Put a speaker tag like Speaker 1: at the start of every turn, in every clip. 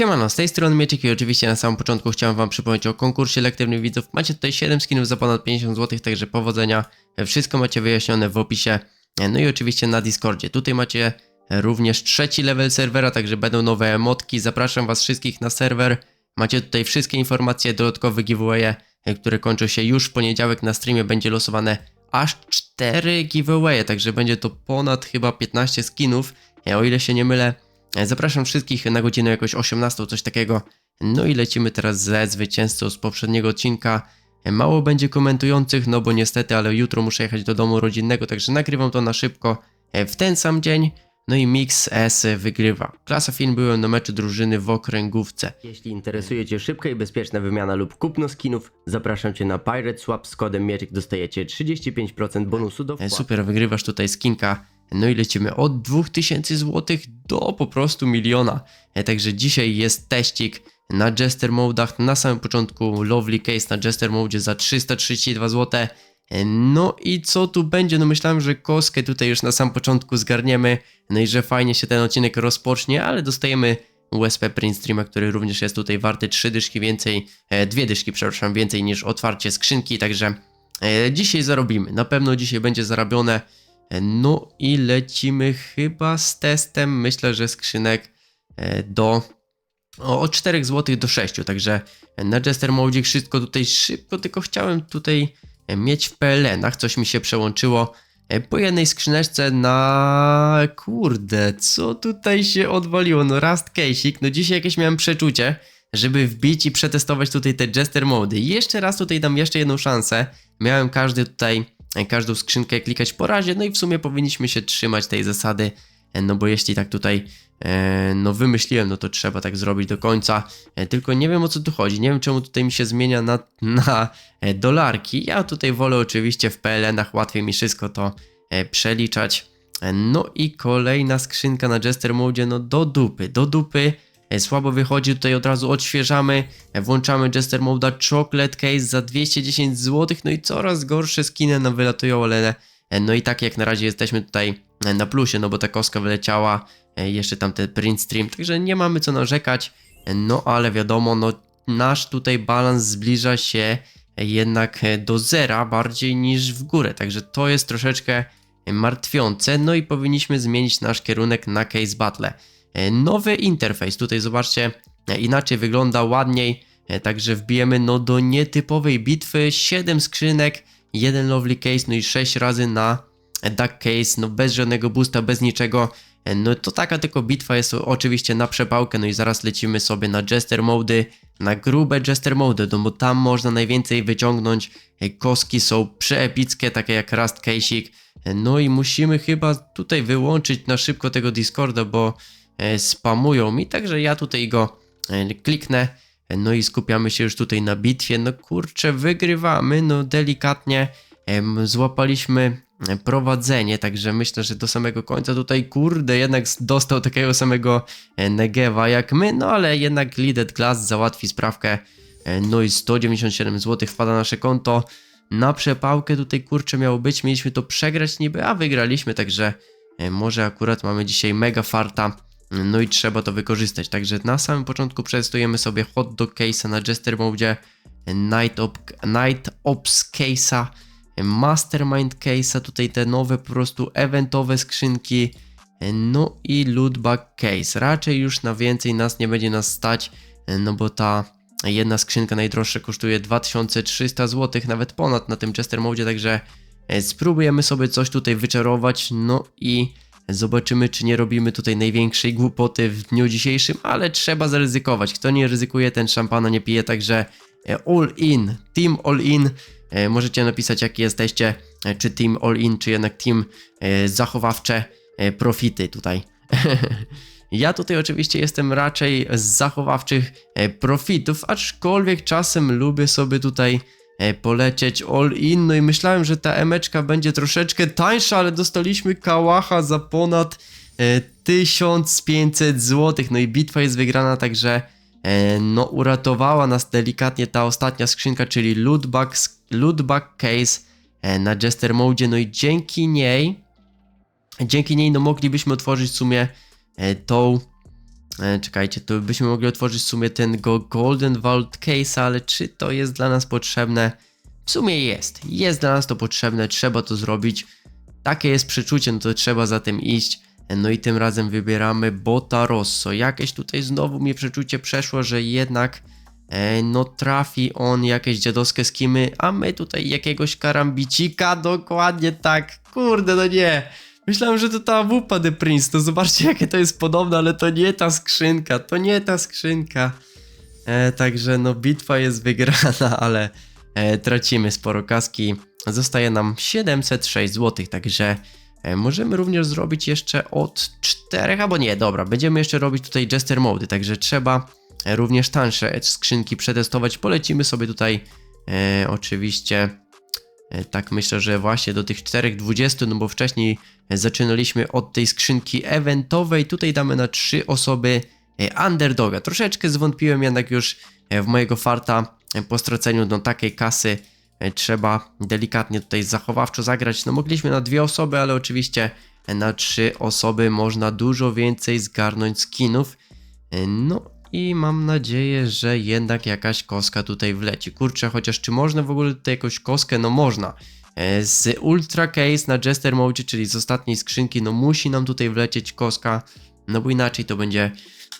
Speaker 1: Siemano, z tej strony Mieczek i oczywiście na samym początku chciałem wam przypomnieć o konkursie lektywnych widzów. Macie tutaj 7 skinów za ponad 50 zł, także powodzenia. Wszystko macie wyjaśnione w opisie. No i oczywiście na Discordzie. Tutaj macie również trzeci level serwera, także będą nowe emotki. Zapraszam was wszystkich na serwer. Macie tutaj wszystkie informacje, dodatkowe giveawaye, które kończą się już w poniedziałek na streamie. Będzie losowane aż 4 giveawaye, także będzie to ponad chyba 15 skinów, e, o ile się nie mylę. Zapraszam wszystkich na godzinę jakoś 18, coś takiego. No i lecimy teraz ze zwycięzcą z poprzedniego odcinka. Mało będzie komentujących, no bo niestety, ale jutro muszę jechać do domu rodzinnego, także nagrywam to na szybko e, w ten sam dzień. No i Mix S wygrywa. Klasa film byłem na meczu drużyny w okręgówce.
Speaker 2: Jeśli interesuje Cię szybka i bezpieczna wymiana lub kupno skinów, zapraszam Cię na Pirate Swap z kodem Mieczyk dostajecie 35% bonusu do
Speaker 1: E,
Speaker 2: wpłat.
Speaker 1: Super, wygrywasz tutaj skinka. No i lecimy od 2000 zł do po prostu miliona. E, Także dzisiaj jest teścik na Jester Modach. Na samym początku Lovely Case na Jester Mode za 332 zł. E, No i co tu będzie? No myślałem, że koskę tutaj już na sam początku zgarniemy. No i że fajnie się ten odcinek rozpocznie, ale dostajemy USP Print Streama, który również jest tutaj warty 3 dyszki więcej, e, dwie dyszki, przepraszam, więcej niż otwarcie skrzynki, także dzisiaj zarobimy. Na pewno dzisiaj będzie zarabione. E, No i lecimy chyba z testem, myślę, że skrzynek e, do o, od 4 zł do 6, także na Jester Mode wszystko tutaj szybko, tylko chciałem tutaj e, mieć w PLN-ach, coś mi się przełączyło e, po jednej skrzyneczce na... kurde, co tutaj się odwaliło, no Rust Case'ik, no dzisiaj jakieś miałem przeczucie, żeby wbić i przetestować tutaj te Jester Mody. I jeszcze raz tutaj dam jeszcze jedną szansę, miałem każdy tutaj, e, każdą skrzynkę klikać po razie, no i w sumie powinniśmy się trzymać tej zasady, e, no bo jeśli tak tutaj e, no wymyśliłem, no to trzeba tak zrobić do końca. E, tylko nie wiem o co tu chodzi. Nie wiem czemu tutaj mi się zmienia na, na dolarki. Ja tutaj wolę oczywiście w PLN-ach, łatwiej mi wszystko to przeliczać. No i kolejna skrzynka na Jester Mode, no do dupy, do dupy. E, Słabo wychodzi, tutaj od razu odświeżamy, e, włączamy Jester Mode Chocolate Case za 210 zł, no i coraz gorsze skiny nam wylatują, ale e, no i tak jak na razie jesteśmy tutaj na plusie, no bo ta kostka wyleciała, jeszcze tam ten print stream, także nie mamy co narzekać, no ale wiadomo, no nasz tutaj balans zbliża się jednak do zera bardziej niż w górę, także to jest troszeczkę martwiące, no i powinniśmy zmienić nasz kierunek na case battle. E, Nowy interfejs, tutaj zobaczcie, e, inaczej wygląda, ładniej, e, także wbijemy no do nietypowej bitwy, 7 skrzynek, jeden lovely case, no i 6 razy na duck case, no bez żadnego boosta, bez niczego, no to taka tylko bitwa. Jest oczywiście na przepałkę, no i zaraz lecimy sobie na Jester Mody, na grube Jester Mody, no bo tam można najwięcej wyciągnąć, koski są przeepickie, takie jak Rust Case'ik, E, no i musimy chyba tutaj wyłączyć na szybko tego Discorda, bo spamują mi, także ja tutaj go e, kliknę, e, no i skupiamy się już tutaj na bitwie, no kurczę, wygrywamy, no delikatnie złapaliśmy e, prowadzenie, także myślę, że do samego końca tutaj, kurde, jednak dostał takiego samego e, Negewa jak my, no ale jednak Lidet Glass załatwi sprawkę, e, no i 197 zł wpada na nasze konto, na przepałkę tutaj kurczę miało być, mieliśmy to przegrać niby, a wygraliśmy, także e, może akurat mamy dzisiaj mega farta, no i trzeba to wykorzystać. Także na samym początku przetestujemy sobie hot dog case'a na Jester Mode, Night, Op Night Ops case'a, Mastermind case'a, tutaj te nowe po prostu eventowe skrzynki, no i lootbag case. Raczej już na więcej nas nie będzie nas stać, no bo ta jedna skrzynka najdroższa kosztuje 2300 zł, nawet ponad na tym Jester Mode, także e, spróbujemy sobie coś tutaj wyczarować, no i zobaczymy, czy nie robimy tutaj największej głupoty w dniu dzisiejszym, ale trzeba zaryzykować. Kto nie ryzykuje, ten szampana nie pije, także e, all in, team all in. E, Możecie napisać, jaki jesteście, e, czy team all in, czy jednak team zachowawcze profity tutaj. Ja tutaj oczywiście jestem raczej z zachowawczych profitów, aczkolwiek czasem lubię sobie tutaj polecieć all in. No i myślałem, że ta emeczka będzie troszeczkę tańsza, ale dostaliśmy kałacha za ponad e, 1500 zł. No i bitwa jest wygrana, także e, no uratowała nas delikatnie ta ostatnia skrzynka, czyli lootbag, lootbag case e, na Jester Mode. No i dzięki niej, dzięki niej no moglibyśmy otworzyć w sumie e, tą E, czekajcie, to byśmy mogli otworzyć w sumie ten go Golden Vault Case, ale czy to jest dla nas potrzebne? W sumie jest. Jest dla nas to potrzebne, trzeba to zrobić. Takie jest przeczucie, no to trzeba za tym iść. E, No i tym razem wybieramy Bota Rosso. Jakieś tutaj znowu mi przeczucie przeszło, że jednak e, no trafi on jakieś dziadowskie skimy, a my tutaj jakiegoś karambicika, dokładnie tak. Kurde, no nie. Myślałem, że to ta wupa The Prince, to zobaczcie jakie to jest podobne, ale to nie ta skrzynka, to nie ta skrzynka. E, także no bitwa jest wygrana, ale e, tracimy sporo kaski. Zostaje nam 706 zł, także e, możemy również zrobić jeszcze od 4, albo nie, dobra, będziemy jeszcze robić tutaj Jester Mody, także trzeba e, również tańsze skrzynki przetestować. Polecimy sobie tutaj e, oczywiście Tak myślę, że właśnie do tych 4,20, no bo wcześniej e, zaczynaliśmy od tej skrzynki eventowej. Tutaj damy na 3 osoby e, underdoga. Troszeczkę zwątpiłem jednak już e, w mojego farta e, po straceniu no, takiej kasy. e, Trzeba delikatnie tutaj zachowawczo zagrać. No mogliśmy na dwie osoby, ale oczywiście e, na trzy osoby można dużo więcej zgarnąć skinów. E, No i mam nadzieję, że jednak jakaś koska tutaj wleci. Kurczę, chociaż czy można w ogóle tutaj jakąś koskę? No można. E, Z Ultra Case na Jester Mode, czyli z ostatniej skrzynki, no musi nam tutaj wlecieć koska, no bo inaczej to będzie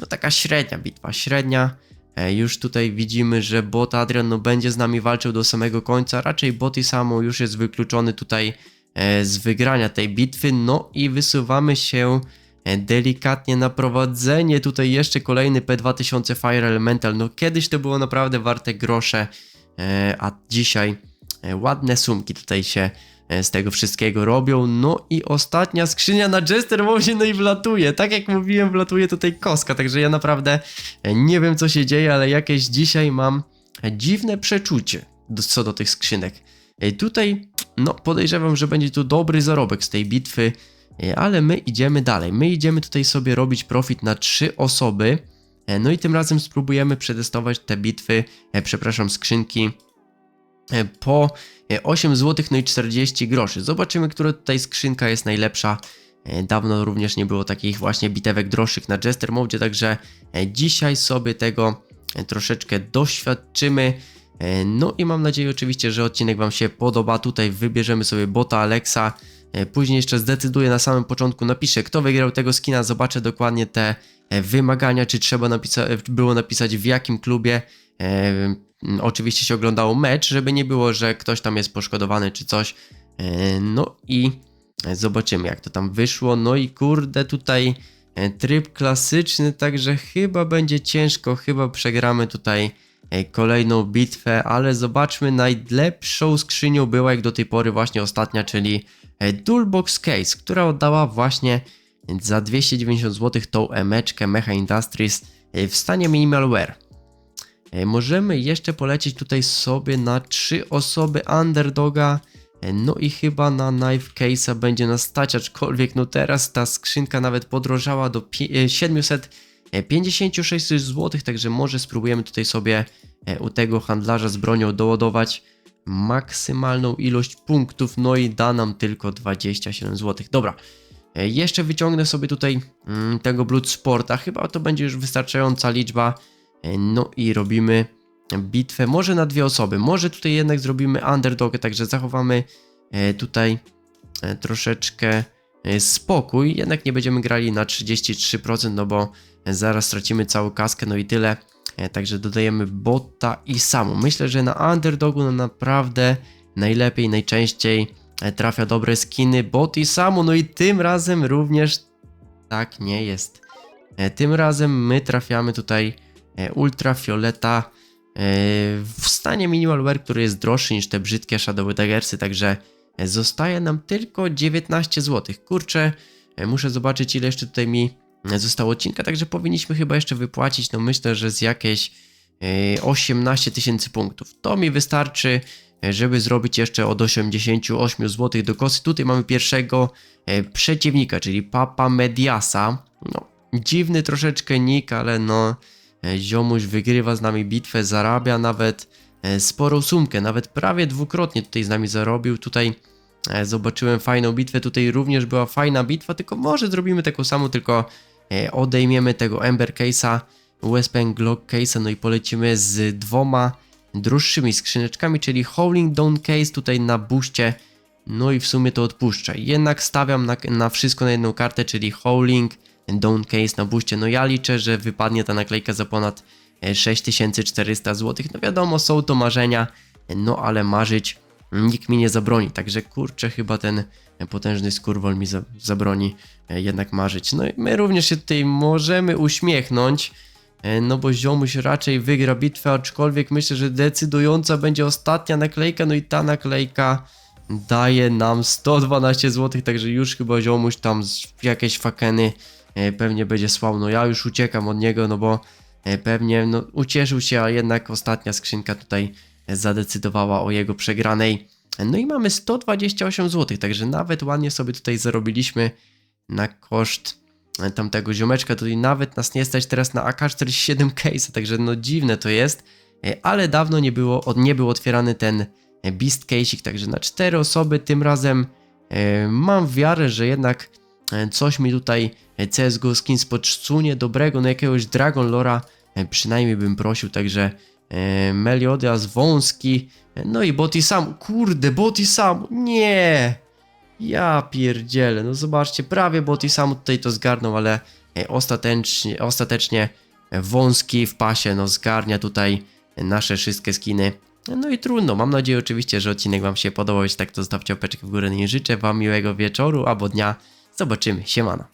Speaker 1: no taka średnia bitwa, średnia. E, Już tutaj widzimy, że bot Adrian no będzie z nami walczył do samego końca, raczej bot i samo już jest wykluczony tutaj e, z wygrania tej bitwy, no i wysuwamy się delikatnie na prowadzenie. Tutaj jeszcze kolejny P2000 Fire Elemental. No kiedyś to było naprawdę warte grosze, e, a dzisiaj e, ładne sumki tutaj się e, z tego wszystkiego robią. No i ostatnia skrzynia na Jester Mode, no i wlatuje. Tak jak mówiłem, wlatuje tutaj koska, także ja naprawdę e, nie wiem co się dzieje, ale jakieś dzisiaj mam e, dziwne przeczucie co do tych skrzynek. E, Tutaj, no podejrzewam, że będzie tu dobry zarobek z tej bitwy, E, ale my idziemy dalej. My idziemy tutaj sobie robić profit na trzy osoby. E, No i tym razem spróbujemy przetestować te bitwy, e, przepraszam, skrzynki e, po e, 8 zł no i 40 groszy. Zobaczymy, która tutaj skrzynka jest najlepsza. E, Dawno również nie było takich właśnie bitewek droższych na Jester Mode, także e, dzisiaj sobie tego e, troszeczkę doświadczymy. E, No i mam nadzieję oczywiście, że odcinek Wam się podoba. Tutaj wybierzemy sobie bota Alexa. E, Później jeszcze zdecyduję na samym początku, napiszę kto wygrał tego skina, zobaczę dokładnie te e, wymagania, czy trzeba napisa- e, było napisać w jakim klubie. Oczywiście się oglądało mecz, żeby nie było, że ktoś tam jest poszkodowany czy coś. No i zobaczymy jak to tam wyszło. No i kurde tutaj tryb klasyczny, także chyba będzie ciężko, chyba przegramy tutaj kolejną bitwę, ale zobaczmy, najlepszą skrzynią była jak do tej pory właśnie ostatnia, czyli e, Toolbox Case, która oddała właśnie za 290 zł tą emeczkę Mecha Industries e, w stanie minimalware. E, Możemy jeszcze polecieć tutaj sobie na 3 osoby underdoga, e, no i chyba na Knife Case'a będzie nas stać, aczkolwiek no teraz ta skrzynka nawet podrożała do pi- e, 756 zł, także może spróbujemy tutaj sobie e, u tego handlarza z bronią doładować maksymalną ilość punktów, no i da nam tylko 27 zł. Dobra, e, jeszcze wyciągnę sobie tutaj mm, tego Bloodsporta, chyba to będzie już wystarczająca liczba, E, no i robimy bitwę, może na dwie osoby, może tutaj jednak zrobimy underdog, także zachowamy e, tutaj e, troszeczkę e, spokój, jednak nie będziemy grali na 33%, no bo e, zaraz stracimy całą kaskę, no i tyle. E, Także dodajemy bota i samo. Myślę, że na underdogu no naprawdę najlepiej, najczęściej e, trafia dobre skiny, bot i samo, no i tym razem również tak nie jest. E, Tym razem my trafiamy tutaj e, ultrafioleta e, w stanie minimalware, który jest droższy niż te brzydkie Shadow Daggersy, także e, zostaje nam tylko 19 zł. Kurczę, e, muszę zobaczyć ile jeszcze tutaj mi e, zostało odcinka, także powinniśmy chyba jeszcze wypłacić, no myślę, że z jakieś e, 18 tysięcy punktów. To mi wystarczy, e, żeby zrobić jeszcze od 88 zł do kosy. Tutaj mamy pierwszego e, przeciwnika, czyli Papa Mediasa. No, dziwny troszeczkę nick, ale no e, ziomuś wygrywa z nami bitwę, zarabia nawet e, sporą sumkę, nawet prawie dwukrotnie tutaj z nami zarobił. Tutaj e, zobaczyłem fajną bitwę, tutaj również była fajna bitwa, tylko może zrobimy taką samą, tylko e, odejmiemy tego Ember Case'a, USP Glock Case'a, no i polecimy z dwoma droższymi skrzyneczkami, czyli Howling Down Case tutaj na buście, no i w sumie to odpuszczę. Jednak stawiam na, na wszystko na jedną kartę, czyli Howling Down Case na buście. No ja liczę, że wypadnie ta naklejka za ponad e, 6400 zł. No wiadomo, są to marzenia, no ale marzyć nikt mi nie zabroni. Także kurczę, chyba ten potężny skurwol mi za, zabroni e, jednak marzyć. No i my również się tutaj możemy uśmiechnąć. E, No bo ziomuś raczej wygra bitwę, aczkolwiek myślę, że decydująca będzie ostatnia naklejka, no i ta naklejka daje nam 112 zł, także już chyba ziomuś tam jakieś fakeny e, pewnie będzie słał. No ja już uciekam od niego, no bo pewnie no, ucieszył się, a jednak ostatnia skrzynka tutaj e, zadecydowała o jego przegranej. No i mamy 128 zł, także nawet ładnie sobie tutaj zarobiliśmy na koszt e, tamtego ziomeczka. Tutaj nawet nas nie stać teraz na AK-47 case, także no dziwne to jest, e, ale dawno nie było, nie był otwierany ten e, Beast Case'ik, także na cztery osoby tym razem e, mam wiarę, że jednak e, coś mi tutaj e, CSGO Skins podsunie dobrego, no jakiegoś Dragon Lora e, przynajmniej bym prosił, także e, Meliodas wąski, e, no i Boty sam, kurde, Boty sam, nie! Ja pierdzielę, no zobaczcie, prawie Boty sam tutaj to zgarnął, ale e, ostatecznie, ostatecznie e, wąski w pasie, no zgarnia tutaj e, nasze wszystkie skiny. No i trudno, mam nadzieję oczywiście, że odcinek Wam się podobał, jeśli tak to zostawcie opeczkę w górę, no i życzę Wam miłego wieczoru albo dnia, zobaczymy, siemano.